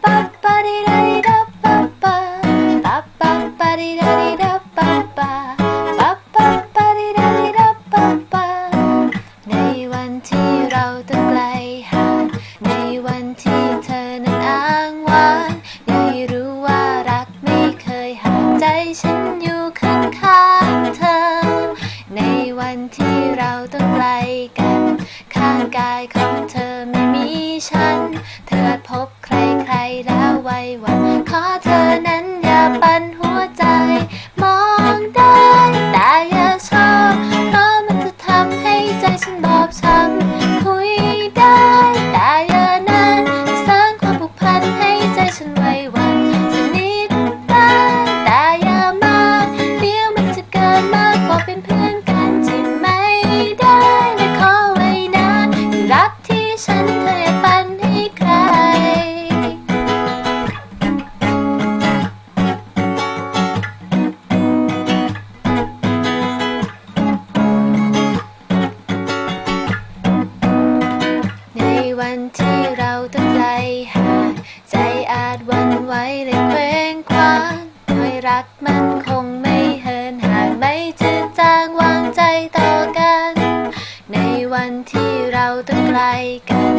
ba ไหวได้เคว้งคว้างด้วยรักมันคงไม่เหินห่างไม่จืดจางวางใจต่อกัน ในวันที่เราต้องไกลกัน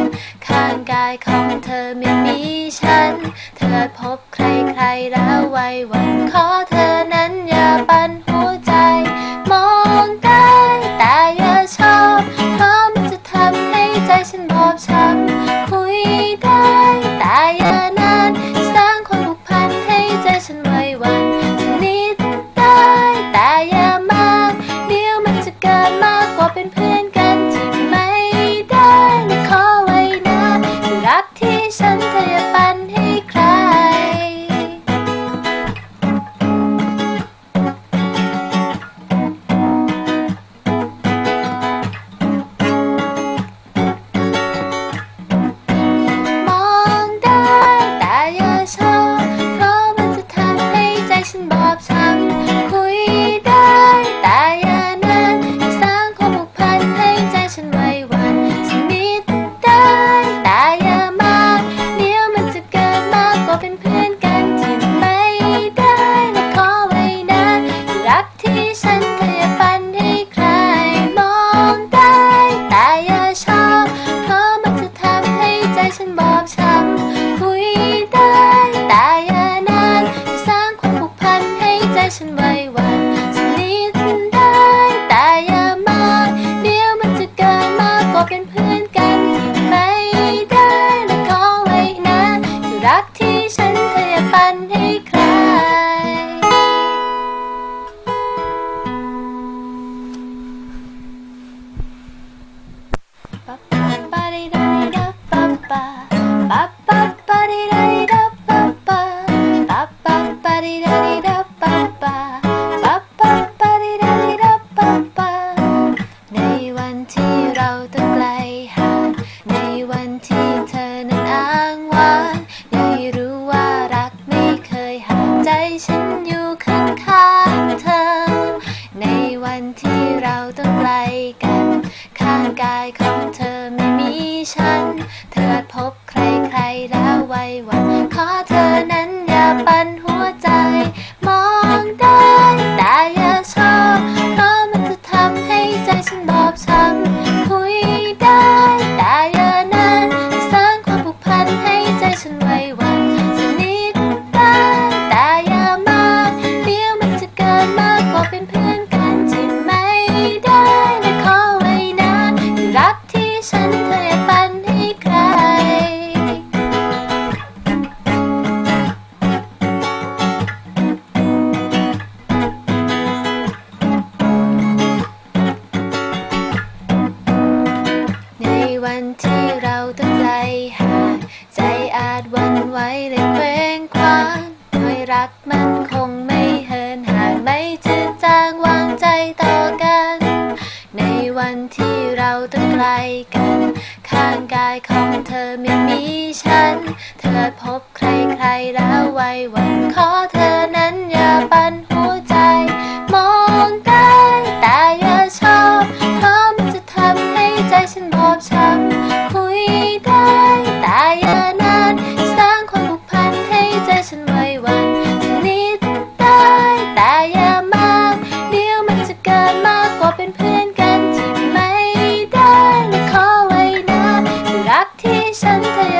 ข้างกายของเธอไม่มีฉัน เธอพบใครใครแล้วไว้วันขอ เราต้องไกลกัน ข้างกายของเธอไม่มีฉัน เธอพบใครๆแล้วไว้วัน ขอเธอนั้นอย่าปั่นหัว วันที่เราตั้งใจหาใจอาจวันไหวและเคว้งคว้างคอยรักมันคงไม่ักที่ฉันเท